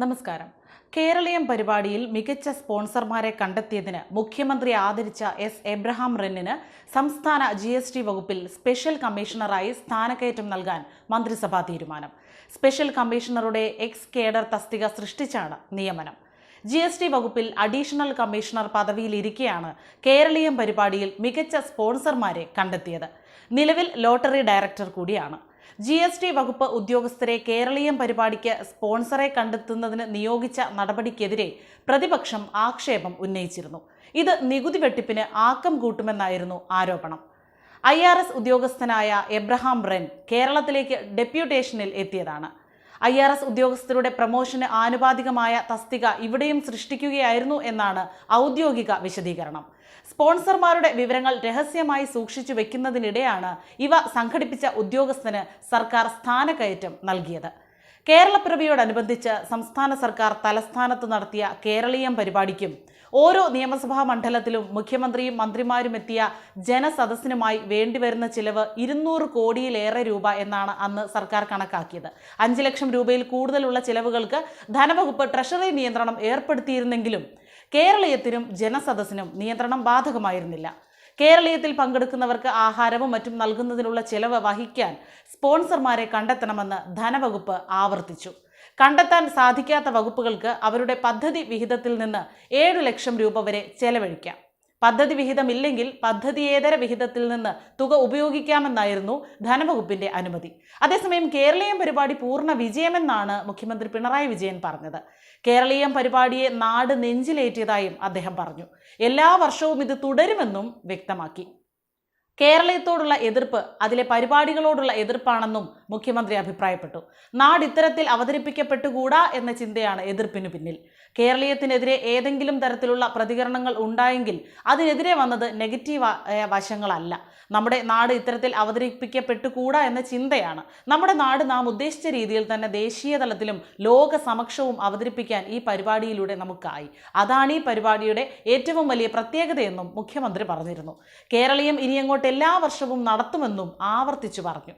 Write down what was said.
നമസ്കാരം. കേരളീയം പരിപാടിയിൽ മികച്ച സ്പോൺസർമാരെ കണ്ടെത്തിയതിന് മുഖ്യമന്ത്രി ആദരിച്ച എസ്. എബ്രഹാം റെന്നിന് സംസ്ഥാന ജി എസ് ടി വകുപ്പിൽ സ്പെഷ്യൽ കമ്മീഷണറായി സ്ഥാനക്കയറ്റം നൽകാൻ മന്ത്രിസഭാ തീരുമാനം. സ്പെഷ്യൽ കമ്മീഷണറുടെ എക്സ് കേഡർ തസ്തിക സൃഷ്ടിച്ചാണ് നിയമനം. ജി എസ് ടി വകുപ്പിൽ അഡീഷണൽ കമ്മീഷണർ പദവിയിലിരിക്കെയാണ് കേരളീയം പരിപാടിയിൽ മികച്ച സ്പോൺസർമാരെ കണ്ടെത്തിയത്. നിലവിൽ ലോട്ടറി ഡയറക്ടർ കൂടിയാണ്. ജി എസ് ടി വകുപ്പ് ഉദ്യോഗസ്ഥരെ കേരളീയം പരിപാടിക്ക് സ്പോൺസറെ കണ്ടെത്തുന്നതിന് നിയോഗിച്ച നടപടിക്കെതിരെ പ്രതിപക്ഷം ആക്ഷേപം ഉന്നയിച്ചിരുന്നു. ഇത് നികുതി വെട്ടിപ്പിന് ആക്കം കൂട്ടുമെന്നായിരുന്നു ആരോപണം. ഐ ഉദ്യോഗസ്ഥനായ എബ്രഹാം റെൻ കേരളത്തിലേക്ക് ഡെപ്യൂട്ടേഷനിൽ എത്തിയതാണ്. ഐ ആർ എസ് ഉദ്യോഗസ്ഥരുടെ പ്രമോഷന് ആനുപാതികമായ തസ്തിക ഇവിടെയും സൃഷ്ടിക്കുകയായിരുന്നു എന്നാണ് ഔദ്യോഗിക വിശദീകരണം. സ്പോൺസർമാരുടെ വിവരങ്ങൾ രഹസ്യമായി സൂക്ഷിച്ചു വെക്കുന്നതിനിടെയാണ് ഇവ സംഘടിപ്പിച്ച ഉദ്യോഗസ്ഥന് സർക്കാർ സ്ഥാനക്കയറ്റം നൽകിയത്. കേരളപ്പിറവിയോടനുബന്ധിച്ച് സംസ്ഥാന സർക്കാർ തലസ്ഥാനത്ത് നടത്തിയ കേരളീയം പരിപാടിക്കും ഓരോ നിയമസഭാ മണ്ഡലത്തിലും മുഖ്യമന്ത്രിയും മന്ത്രിമാരും എത്തിയ ജനസദസ്സിനുമായി വേണ്ടിവരുന്ന ചിലവ് ഇരുന്നൂറ് കോടിയിലേറെ രൂപ എന്നാണ് അന്ന് സർക്കാർ കണക്കാക്കിയത്. അഞ്ച് ലക്ഷം രൂപയിൽ കൂടുതലുള്ള ചിലവുകൾക്ക് ധനവകുപ്പ് ട്രഷറി നിയന്ത്രണം ഏർപ്പെടുത്തിയിരുന്നെങ്കിലും കേരളീയത്തിനും ജനസദസ്സിനും നിയന്ത്രണം ബാധകമായിരുന്നില്ല. കേരളീയത്തിൽ പങ്കെടുക്കുന്നവർക്ക് ആഹാരവും മറ്റും നൽകുന്നതിനുള്ള ചെലവ് വഹിക്കാൻ സ്പോൺസർമാരെ കണ്ടെത്തണമെന്ന് ധനവകുപ്പ് ആവർത്തിച്ചു. കണ്ടെത്താൻ സാധിക്കാത്ത വകുപ്പുകൾക്ക് അവരുടെ പദ്ധതി വിഹിതത്തിൽ നിന്ന് ഏഴ് ലക്ഷം രൂപ വരെ ചെലവഴിക്കാം. പദ്ധതി വിഹിതമില്ലെങ്കിൽ പദ്ധതിയേതര വിഹിതത്തിൽ നിന്ന് തുക ഉപയോഗിക്കാമെന്നായിരുന്നു ധനവകുപ്പിന്റെ അനുമതി. അതേസമയം കേരളീയം പരിപാടി പൂർണ വിജയമെന്നാണ് മുഖ്യമന്ത്രി പിണറായി വിജയൻ പറഞ്ഞത്. കേരളീയം പരിപാടിയെ നാട് നെഞ്ചിലേറ്റിയതായും അദ്ദേഹം പറഞ്ഞു. എല്ലാ വർഷവും ഇത് തുടരുമെന്നും വ്യക്തമാക്കി. കേരളീയത്തോടുള്ള എതിർപ്പ് അതിലെ പരിപാടികളോടുള്ള എതിർപ്പാണെന്നും മുഖ്യമന്ത്രി അഭിപ്രായപ്പെട്ടു. നാട് ഇത്തരത്തിൽ അവതരിപ്പിക്കപ്പെട്ടുകൂടാ എന്ന ചിന്തയാണ് എതിർപ്പിനു പിന്നിൽ. കേരളീയത്തിനെതിരെ ഏതെങ്കിലും തരത്തിലുള്ള പ്രതികരണങ്ങൾ ഉണ്ടായെങ്കിൽ അതിനെതിരെ വന്നത് നെഗറ്റീവ് വശങ്ങളല്ല. നമ്മുടെ നാട് ഇത്തരത്തിൽ അവതരിപ്പിക്കപ്പെട്ടുകൂടാ എന്ന ചിന്തയാണ്. നമ്മുടെ നാട് നാം ഉദ്ദേശിച്ച രീതിയിൽ തന്നെ ദേശീയ തലത്തിലും ലോക സമക്ഷവും അവതരിപ്പിക്കാൻ ഈ പരിപാടിയിലൂടെ നമുക്കായി. അതാണ് ഈ പരിപാടിയുടെ ഏറ്റവും വലിയ പ്രത്യേകതയെന്നും മുഖ്യമന്ത്രി പറഞ്ഞിരുന്നു. കേരളീയം ഇനിയങ്ങോട്ട് എല്ലാ വർഷവും നടത്തുമെന്നും ആവർത്തിച്ചു പറഞ്ഞു